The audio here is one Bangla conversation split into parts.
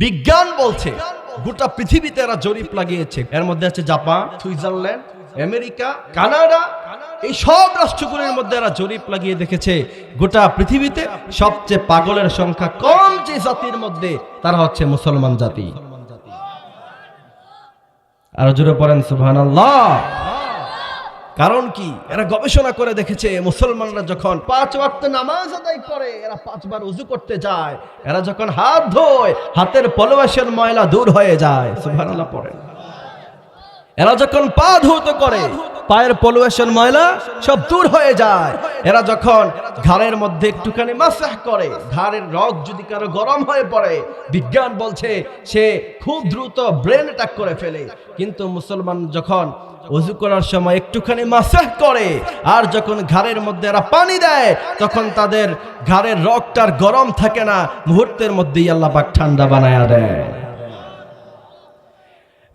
বিজ্ঞান বলছে, গোটা পৃথিবীতে এরা জরিপ লাগিয়েছে। এর মধ্যে আছে জাপান, সুইজারল্যান্ড, আমেরিকা, কানাডা। এই সব রাষ্ট্রগুলির মধ্যে এরা জরিপ লাগিয়ে দেখেছে। গোটা পৃথিবীতে সবচেয়ে পাগলের সংখ্যা কম যে জাতির মধ্যে, তারা হচ্ছে মুসলমান জাতি। আরও জোরে পড়েন, সুবহানাল্লাহ। কারণ কি? এরা গবেষণা করে দেখেছে, মুসলমানরা যখন পাঁচ ওয়াক্ত নামাজ আদায় করে, এরা পাঁচবার উজু করতে যায়। এরা যখন হাত ধোয়, হাতের পলবাসের ময়লা দূর হয়ে যায়। সুভান এরা যখন পা ধুত করে পায়ের পলুয়েশন ময়লা সব দূর হয়ে যায়। এরা যখন ঘাড়ের মধ্যে একটুখানি মাসাহ করে, ঘাড়ের রগ যদি কারও গরম হয়ে পড়ে, বিজ্ঞান বলছে সে খুব দ্রুত ব্রেন অ্যাটাক করে ফেলে। কিন্তু মুসলমান যখন অজু করার সময় একটুখানি মাসাহ করে, আর যখন ঘাড়ের মধ্যে এরা পানি দেয়, তখন তাদের ঘাড়ের রগটার গরম থাকে না। মুহূর্তের মধ্যেই আল্লাহ পাক ঠান্ডা বানায়া দেয়।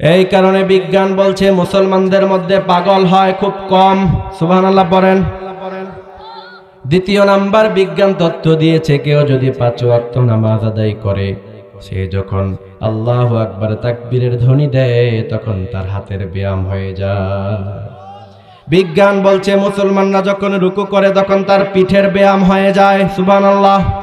এই কারণে বিজ্ঞান বলছে মুসলমানদের মধ্যে পাগল হয় খুব কম। সুবহান আল্লাহ পড়েন। দ্বিতীয় নাম্বার, বিজ্ঞান তথ্য দিয়েছে কেউ যদি পাঁচ ওয়াক্ত নামাজ আদায় করে, সে যখন আল্লাহ আকবার তাকবীরের ধ্বনি দেয়, তখন তার হাতের ব্যায়াম হয়ে যায়। বিজ্ঞান বলছে মুসলমানরা যখন রুকু করে, তখন তার পিঠের ব্যায়াম হয়ে যায়। সুবহানাল্লাহ।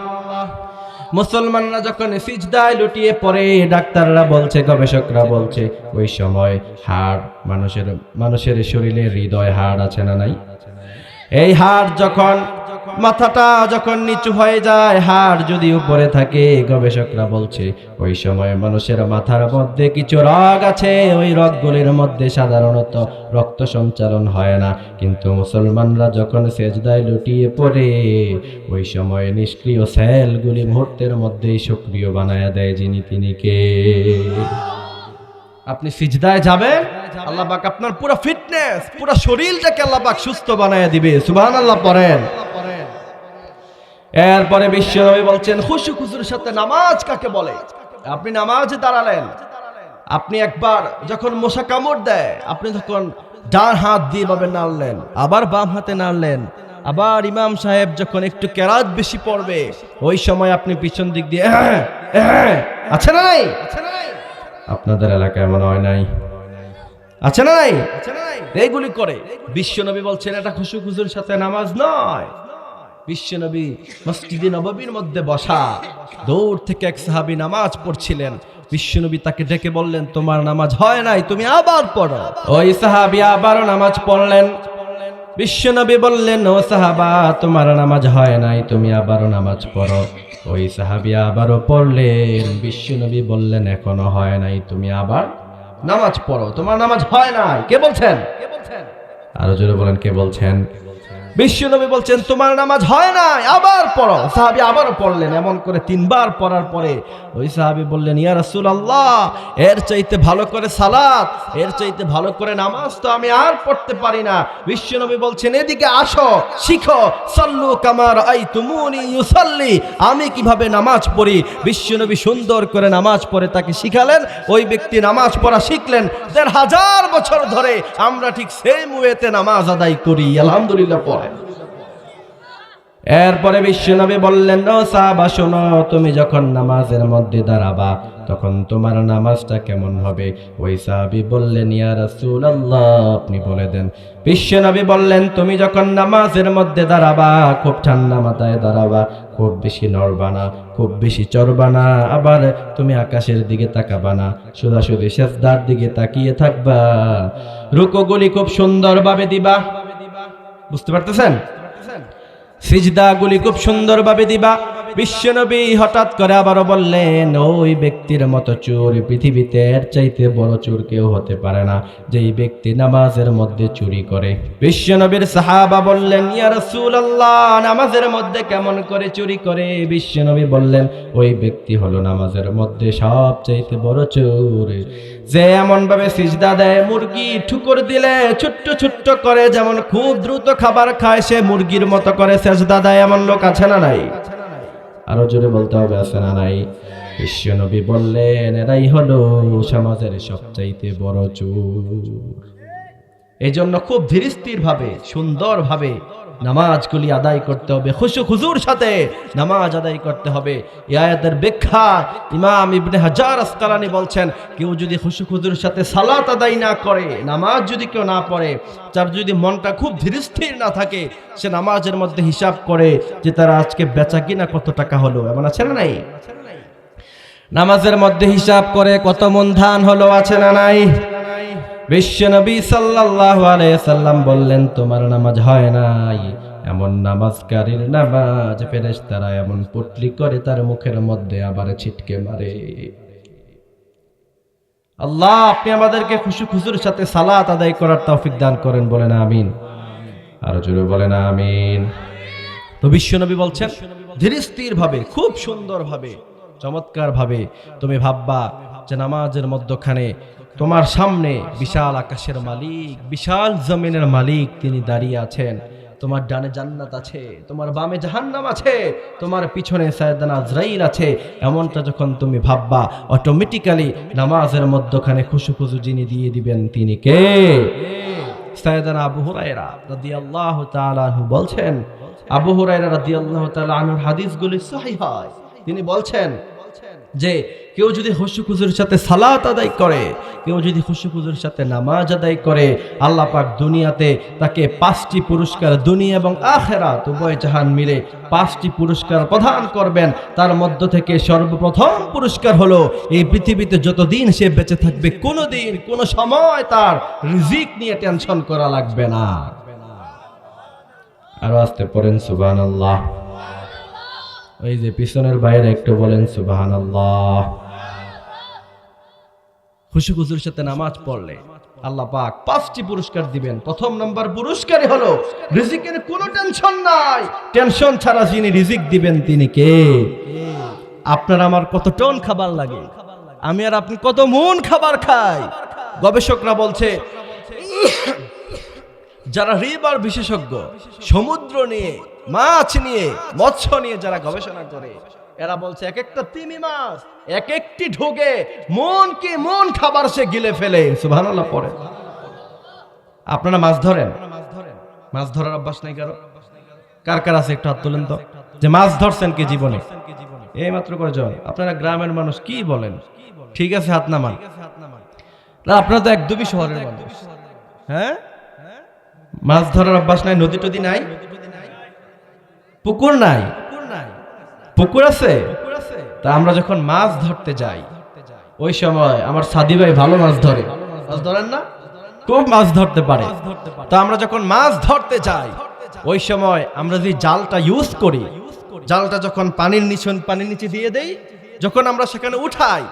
মুসলমানরা যখন সিজদায় লুটিয়ে পড়ে, ডাক্তাররা বলছে, গবেষকরা বলছে, ওই সময় হাড়, মানুষের মানুষের শরীরে হৃদয় হাড় আছে না নাই? এই হাড় যখন মাথাটা যখন নিচু হয়ে যায়, হাড় যদি উপরে থাকে, গবেষকরা বলছে, ওই সময় মানুষের মাথার মধ্যে কিছু রগ আছে। ওই রগগুলির মধ্যে সাধারণত রক্ত সঞ্চালন হয় না। কিন্তু মুসলমানরা যখন সেজদায় লুটিয়ে পড়ে, ওই সময় নিষ্ক্রিয় সেলগুলি মুহূর্তের মধ্যেই সক্রিয় বানায় দেয় যিনি তিনি কে। আপনি সিজদায় যাবেন, আল্লাহ পাক আপনার পুরো ফিটনেস পুরো শরীরটাকে আল্লাহ পাক সুস্থ বানায় দিবে। সুবহানাল্লাহ পড়েন। এরপরে বিশ্বনবী বলছেন খুশু খুশুর সাথে নামাজ কাকে বলে? আপনি নামাজে দাঁড়ালেন। আপনি একবার যখন মশা কামড় দেয় আপনি তখন ডান হাত দিয়ে ভাবে নাড়লেন আবার বাম হাতে নাড়লেন আবার ইমাম সাহেব যখন একটু কেরাত বেশি পড়বে ওই সময় আপনি পিছন দিক দিয়ে "এহ, এহ", আছে না নাই? আপনাদের এলাকায় মনে হয় নাই? আছে না নাই? এইগুলি করে। বিশ্বনবী বলছেন এটা খুশু খুশুর সাথে নামাজ নয়। বিশ্বনবী মসজিদে নববীর মধ্যে বসা। দৌড় থেকে এক সাহাবী নামাজ পড়ছিলেন। বিশ্বনবী তাকে ডেকে বললেন, তোমার নামাজ হয় নাই, তুমি আবার পড়ো। ওই সাহাবী আবারও নামাজ পড়লেন। বিশ্বনবী বললেন, ও সাহাবা, তোমার নামাজ হয় নাই, তুমি আবারও নামাজ পড়ো। ওই সাহাবী আবারও পড়লেন। বিশ্বনবী বললেন, এখনও হয় নাই, তুমি আবার নামাজ পড়ো। তোমার নামাজ হয় নাই। কে বলছেন? আরও জোরে বলেন, কে বলছেন? বিশ্বনবী বলছেন, তোমার নামাজ হয় নাই, আবার পড়ো। সাহাবী আবারও পড়লেন, এমন করে তিনবার পড়ার পরে ওই সাহাবী বললেন, ইয়া রাসূলুল্লাহ, এর চাইতে ভালো করে সালাত, এর চাইতে ভালো করে নামাজ তো আমি আর পড়তে পারি না। বিশ্বনবী বলছেন, এদিকে আসো, শিখো, সাল্লু কামার আই তুমুনি ইউসাল্লি, আমি কীভাবে নামাজ পড়ি? বিশ্বনবী সুন্দর করে নামাজ পড়ে তাকে শিখালেন, ওই ব্যক্তি নামাজ পড়া শিখলেন, দেড় হাজার বছর ধরে আমরা ঠিক সেম ওয়েতে নামাজ আদায় করি, আলহামদুলিল্লাহ পড়ে। এরপরে বিশ্বনবী বললেন, ও সাহাবা, শোনো, তুমি যখন নামাজের মধ্যে দাঁড়াবা, তখন তোমার নামাজটা কেমন হবে? ওই সাহাবি বললেন, ইয়া রাসূলুল্লাহ। আপনি বলে দেন। বিশ্বনবী বললেন, তুমি যখন নামাজের মধ্যে দাঁড়াবা, খুব ঠান্ডা মাথায় দাঁড়াবা, খুব বেশি নড়বা না, খুব বেশি চড়বা না, আবার তুমি আকাশের দিকে তাকাবা না, সোজাসুজি সেজদার দিকে তাকিয়ে থাকবা। রুকোগুলি খুব সুন্দরভাবে দিবা। বুঝতে পারতেছেন? সিজদাগুলি খুব সুন্দরভাবে দিবা। বিশ্বনবী হঠাৎ করে আবারও বললেন, ওই ব্যক্তির মতো চোর পৃথিবীতে এর চাইতে বড় চোর কেউ হতে পারে না, যেই ব্যক্তি নামাজের মধ্যে চুরি করে। বিশ্বনবীর সাহাবা বললেন, ইয়া রাসূলুল্লাহ, নামাজের মধ্যে কেমন করে চুরি করে? বিশ্বনবী বললেন, ওই ব্যক্তি হলো নামাজের মধ্যে সব চাইতে বড় চোর। যে এমন ভাবে সিজদা দেয়, মুরগি ঠুকুর দিলে ছোট্ট ছোট্ট করে, যেমন খুব দ্রুত খাবার খায়, সে মুরগির মতো করে সেজদা দেয়, এমন লোক আছে না নাই? আরও জোরে বলতে হবে, আছে না নাই? বিশ্বনবী বললেন, এরাই হলো সমাজের সবচাইতে বড় চোর। এই জন্য খুব ধীরস্থির ভাবে সুন্দর ভাবে নামাজগুলি আদায় করতে হবে। খুশু খুজুর সাথে নামাজ আদায় করতে হবে। এই আয়াতের ব্যাখ্যা ইমাম ইবনে হাজার আসকালানি বলছেন, কেউ যদি খুশু খুজুর সাথে সালাত আদায় না করে, নামাজ যদি কেউ না পড়ে, তার যদি মনটা খুব ধীরস্থির না থাকে, সে নামাজের মধ্যে হিসাব করে যে তারা আজকে বেচা কিনা কত টাকা হলো। এমন আছে না নাই? নামাজের মধ্যে হিসাব করে কত মন ধান হলো, আছে না নাই? বিশ্বনবী সাল্লাল্লাহু আলাইহি সাল্লাম বললেন, তোমার নামাজ হয় নাই। এমন নামাজকারীর নামাজ ফেরেশতারা এমন পুটলি করে তার মুখের মধ্যে আবার ছিটকে মারে। আল্লাহ, আপনি আমাদেরকে খুশি খুশুর সাথে সালাত আদায় করার তৌফিক দান করেন, বলেন আমিন। আরও জোরে বলেন আমিন। তো বিশ্বনবী বলছেন ধীর স্থির ভাবে খুব সুন্দর ভাবে চমৎকার ভাবে তুমি ভাববা যে নামাজের মধ্যখানে তোমার সামনে বিশাল আকাশের মালিক, বিশাল জমিনের মালিক তিনি দাঁড়িয়ে আছেন। তোমার ডানে জান্নাত আছে, তোমার বামে জাহান্নাম আছে, তোমার পিছনে সায়দান আজরাইল আছে। এমনটা যখন তুমি ভাববা অটোমেটিক্যালি নামাজের মধ্যখানে খুশু খুশু যিনি দিয়ে দিবেন তিনি কে? সায়দানা আবু হুরায়রা রাদিয়াল্লাহু তাআলা আনহু বলছেন, আবু হুরায়রা রাদিয়াল্লাহু তাআলা আনহুর হাদিসগুলি সহিহ হয়। তিনি বলছেন যে কেউ যদি খুশুখুজুর সাথে সালাত আদায় করে, কেউ যদি খুশুখুজুর সাথে নামাজ আদায় করে, আল্লাহ পাক দুনিয়াতে তাকে পাঁচটি পুরস্কার, দুনিয়া এবং আখেরাত, উভয় জাহান মিলে পাঁচটি পুরস্কার প্রদান করবেন। তার মধ্য থেকে সর্বপ্রথম পুরস্কার হলো, এই পৃথিবীতে যতদিন সে বেঁচে থাকবে কোনো দিন কোনো সময় তার রিজিক নিয়ে টেনশন করা লাগবে না। আরও আসতে পড়েন, সুবহানাল্লাহ। ওই যে পিছনের বাইরে একটু বলেন সুবাহান আল্লাহ খুশি খুশুর সাথে নামাজ পড়লে আল্লাহ পাক পাঁচটি পুরস্কার দিবেন। প্রথম নাম্বার পুরস্কারই হলো রিজিকের কোনো টেনশন নাই। টেনশন ছাড়া যিনি রিজিক দিবেন তিনি কে? আপনার আমার কত টন খাবার লাগে, আমি আর আপনি কত মন খাবার খাই। গবেষকরা বলছে যারা রিবার বিশেষজ্ঞ, সমুদ্র নিয়ে, মাছ নিয়ে, মৎস্য নিয়ে যারা গবেষণা করে, এরা বলছে এক একটা তিমি মাছ এক একটি ঢুকে, মন কি মন খাবার সে গিলে ফেলে। সুবহানাল্লাহ, পড়ে। আপনারা মাছ ধরেন? মাছ ধরার অভ্যাস নাই কারও? কার কার আছে একটু হাত তুলেন তো? যে মাছ ধরছেন কি জীবনে? এই মাত্র করে কয়জন? আপনারা গ্রামের মানুষ, কি বলেন? ঠিক আছে, হাত নামান। আপনারা তো একদমই শহরের মানুষ। হ্যাঁ? মাছ ধরার অভ্যাস নাই, নদী টদি নাই? পুকুর নাই? পুকুর আছে? তা আমরা যখন মাছ ধরতে যাই, ওই সময় আমার সাদি ভাই ভালো মাছ ধরে। মাছ ধরেন না? খুব মাছ ধরতে পারে। তো আমরা যখন মাছ ধরতে যাই, ওই সময় আমরা যে জালটা ইউজ করি, জালটা যখন পানির নিচে পানির নিচে দিয়ে দেই, যখন আমরা সেখানে উঠাই,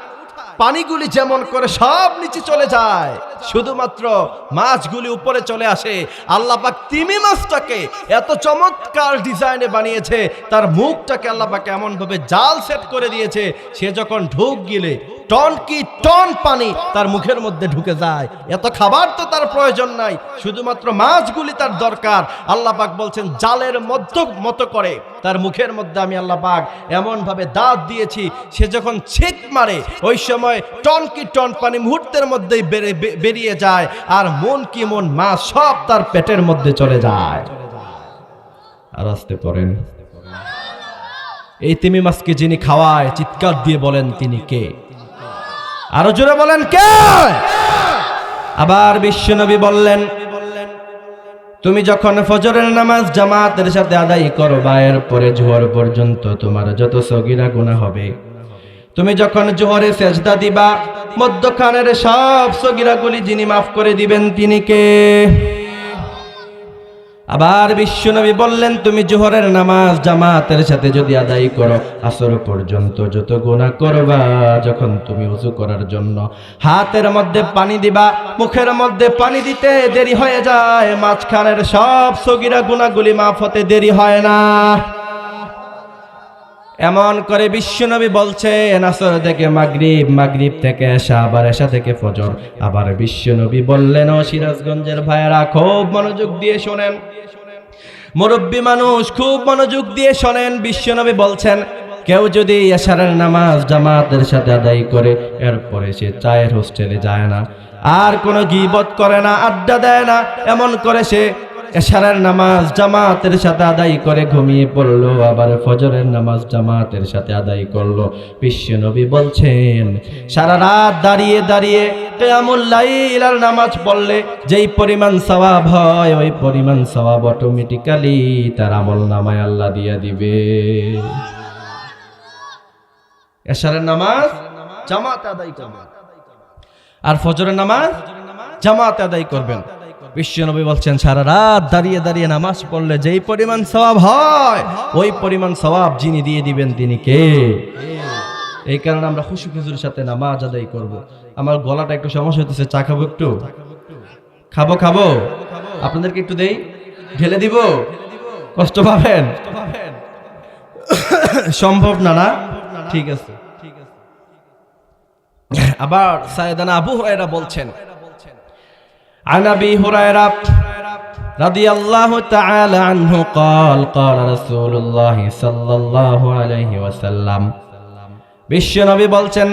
পানিগুলি যেমন করে সব নিচে চলে যায় শুধুমাত্র মাছগুলি উপরে চলে আসে। আল্লাহ পাক তিমি মাছটাকে এত চমৎকার ডিজাইনে বানিয়েছে, তার মুখটাকে আল্লাহ পাক এমন ভাবে জাল সেট করে দিয়েছে, সে যখন ঢুক গিলে টন কি টন পানি তার মুখের মধ্যে ঢুকে যায়। এত খাবার তো তার প্রয়োজন নাই, শুধুমাত্র মাছগুলি তার দরকার। আল্লাহ পাক বলছেন, জালের মধ্য মতো করে। তার মুখের মধ্যে আমি আল্লাহ পাক এমন ভাবে দাঁত দিয়েছি, সে যখন ছেক মারে, ওই সময় টন কি টন পানি মুহূর্তের মধ্যেই বেড়ে- বেরিয়ে যায় আর মন কি মন মাছ সব তার পেটের মধ্যে চলে যায়। আসতে পড়েন। এই তিমি মাছকে যিনি খাওয়ায় চিৎকার দিয়ে বলেন তিনি কে? আরও জোরে বলেন কে? আবার বিশ্বনবী বললেন, তুমি যখন ফজরের নামাজ জামাতের সাথে আদায় করবা এরপরে জোহর পর্যন্ত তোমার যত সগিরা গুণা হবে। তুমি যখন জোহরে সেজদা দিবা, মধ্যখানের সব সগিরাগুলি যিনি মাফ করে দিবেন তিনি কে? আবার বিশ্বনবী বললেন, তুমি জোহরের নামাজ জামাতের সাথে যদি আদায় করো, আসর পর্যন্ত যত গুণা করবা যখন তুমি উজু করার জন্য। হাতের মধ্যে পানি দিবা, মুখের মধ্যে পানি দিতে দেরি হয়ে যায়, মাঝখানের সব সগিরা গুণাগুলি মাফ হতে দেরি হয় না। এমন করে বিশ্বনবী বলছে নাসর থেকে মাগরিব মাগরিব থেকে এসা, আবার এসা থেকে ফজর। আবার বিশ্বনবী বললেন, ও সিরাজগঞ্জের ভাইয়েরা, খুব মনোযোগ দিয়ে শোনেন। মুরব্বী মানুষ খুব মনোযোগ দিয়ে শোনেন। বিশ্বনবী বলছেন, কেউ যদি এশারের নামাজ জামাতের সাথে আদায় করে, এরপরে সে চায়ের হোস্টেলে যায় না। আর কোনো গিবত করে না, আড্ডা দেয় না। এমন করে সে এশারের নামাজ জামাতের সাথে আদায় করে ঘুমিয়ে পড়ল, আবার ফজরের নামাজ জামাতের সাথে আদায় করল। বিশ্ব নবী বলছেন, সারা রাত দাঁড়িয়ে দাঁড়িয়ে কেয়ামুল লাইলার নামাজ পড়লে যেই পরিমাণ সওয়াব হয়, ওই পরিমাণ সওয়াব অটোমেটিক্যালি তার আমল নামায় আল্লাহ দিয়া দিবে। এশারের নামাজ জামাত আদায় করবেন। আর ফজরের নামাজ জামাত আদায় করবেন। বিশ্বনবী বলছেন, সারা রাত দাঁড়িয়ে দাঁড়িয়ে নামাজ পড়লে যেই পরিমাণ স্বভাব হয়, ওই পরিমাণ স্বভাব যিনি দিয়ে দিবেন তিনি কে? এই কারণে আমরা খুশি খুশির সাথে নামাজ আদায় করব। আমার গলাটা একটু সমস্যা হতেছে চা খাব একটু? খাব খাব। আপনাদেরকে একটু দেই, ঢেলে দিব? কষ্ট পাবেন? সম্ভব না না? ঠিক আছে। আবার সাইদানা আবু হুরায়রা বলছেন عن ابي هريره رضي الله تعالى عنه قال قال رسول الله صلى الله عليه وسلم বিশ্ব নবী বলছেন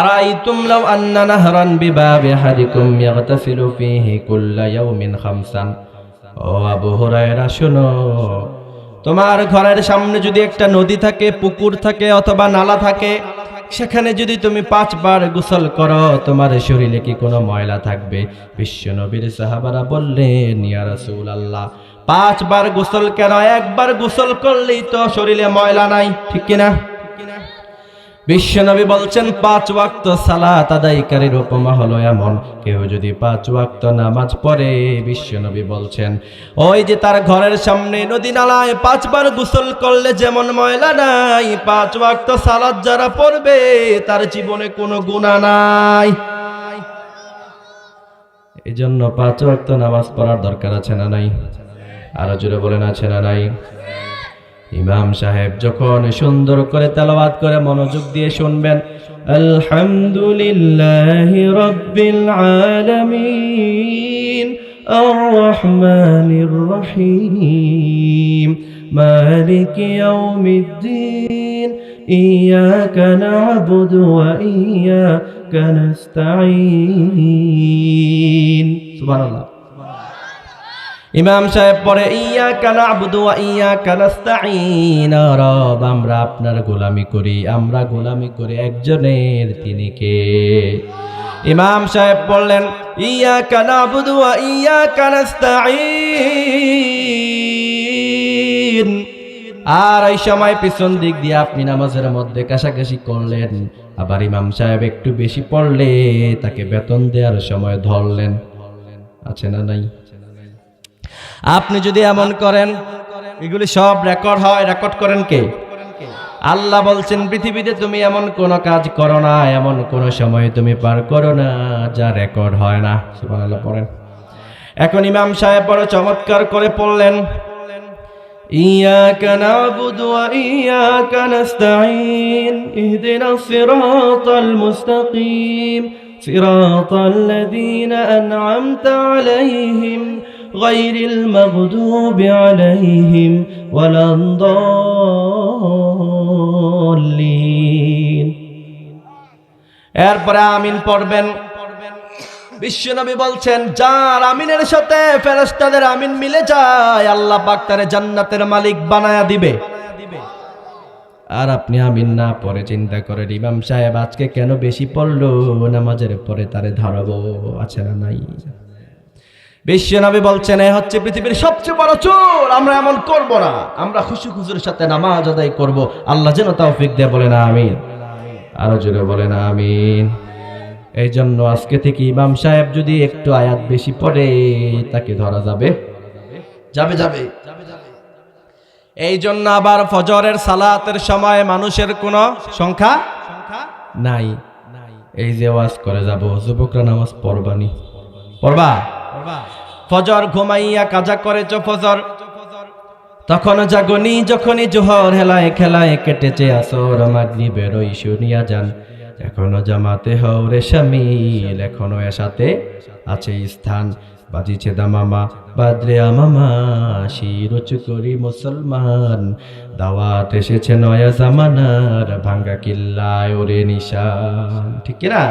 আরাইতুম লাউ আন্না নাহরান বিবাবি আহাদিকুম ইয়াগতাসিলু ফীহি কুল্লা ইয়াউমিন খামসান ও আবু হুরায়রা শুনো তোমার ঘরের সামনে যদি একটা নদী থাকে পুকুর থাকে অথবা নালা থাকে সেখানে যদি তুমি পাঁচবার গোসল করো, তোমার শরীরে কি কোনো ময়লা থাকবে? বিশ্ব নবীর সাহাবারা বললেন, ইয়া রাসূলুল্লাহ, পাঁচবার গোসল কেন? একবার গোসল করলেই তো শরীরে ময়লা নাই, ঠিক কিনা? বিশ্বনবী বলছেন, পাঁচ ওয়াক্ত সালাত আদায়কারীর উপমা হলো এমন। কেউ যদি পাঁচ ওয়াক্ত নামাজ পড়ে, বিশ্বনবী বলছেন, ওই যে তার ঘরের সামনে নদী নালায় পাঁচবার গোসল করলে যেমন ময়লা নাই, পাঁচ ওয়াক্ত সালাত যারা পড়বে, তার জীবনে কোনো গুণা নাই। এই জন্য পাঁচ ওয়াক্ত নামাজ পড়ার দরকার আছে না নাই? আরও জোরে বলেন, আছে না নাই? ইমাম সাহেব যখন সুন্দর করে তেলাওয়াত করে মনোযোগ দিয়ে শুনবেন আলহামদুলিল্লাহ রব্বিল আলামিন الرحمن الرحيم مالك يوم الدين إياك نعبد وإياك نستعين سبحان الله ইমাম সাহেব পরে ইয়া কানা আবুদু ইয়া কানাস্তাইন রব, আমরা আপনার গোলামি করি, আমরা গোলামি করি একজনের তিনি কে ইমাম সাহেব বললেন ইয়া কানা আবুদু ইয়া কানাস্তাইন আর এই সময় পিছন দিক দিয়ে আপনি নামাজের মধ্যে কাছাকাছি করলেন, আবার ইমাম সাহেব একটু বেশি পড়লে তাকে বেতন দেওয়ার সময় ধরলেন। আছে না নাই? আপনি যদি এমন করেন এগুলি সব রেকর্ড হয় রেকর্ড করেন কে আল্লাহ বলছেন পৃথিবীতে তুমি এমন কোন কাজ করো না এমন কোন সময় তুমি পার করো না যা রেকর্ড হয় না সুবহানাল্লাহ পড়েন এখন ইমাম সাহেব বড় চমৎকার করে পড়লেন إياك نعبد وإياك نستعين اهدنا الصراط المستقيم صراط الذين أنعمت عليهم غير المغضوب عليهم ولا الضالين এরপরে আমিন পড়বেন বিশ্বনবী বলছেন যার আমিনের সাথে ফেরেশতাদের আমিন মিলে যায় আল্লাহ পাক তারে জান্নাতের মালিক বানায়া দিবে আর আপনি আমিন না পরে চিন্তা করেন ইমাম সাহেব আজকে কেন বেশি পড়লো নামাজের পরে তারে ধরাবো আছে না নাই বিশ্বনবী বলছেন, এ হচ্ছে পৃথিবীর সবচেয়ে বড় চোর। আমরা এমন করব না। আমরা খুশি খুশির সাথে নামাজ আদায় করব। আল্লাহ যেন তৌফিক দেয় বলে না আমিন। আরও জোরে বলে না আমিন। এই জন্য আজকে থেকে ইমাম সাহেব যদি একটু আয়াত বেশি পড়ে, তাকে ধরা যাবে। যাবে যাবে। এই জন্য আবার ফজরের সালাতের সময় মানুষের কোনো সংখ্যা নাই। এই যে ওয়াজ করে যাব। যুবকরা নামাজ পড়বানি। পড়বা? ফজর ঘুমাইয়া কাজা করেছ ফজর। তখন জাগনি যখনই জোহর হেলায় খেলায় কেটেছে আসর মাগনি বেরোই শুনিয়া যান। এখনও জামাতে হওরে শামিল, এখনও এসাতে আছে স্থান। বাজিছে দামামা, বাদরে আমামা, শিরোচ করি মুসলমান। দাওয়াত এসেছে নয়া জামানার, ভাঙ্গা কিল্লায় ওরে নিশান। ঠিক না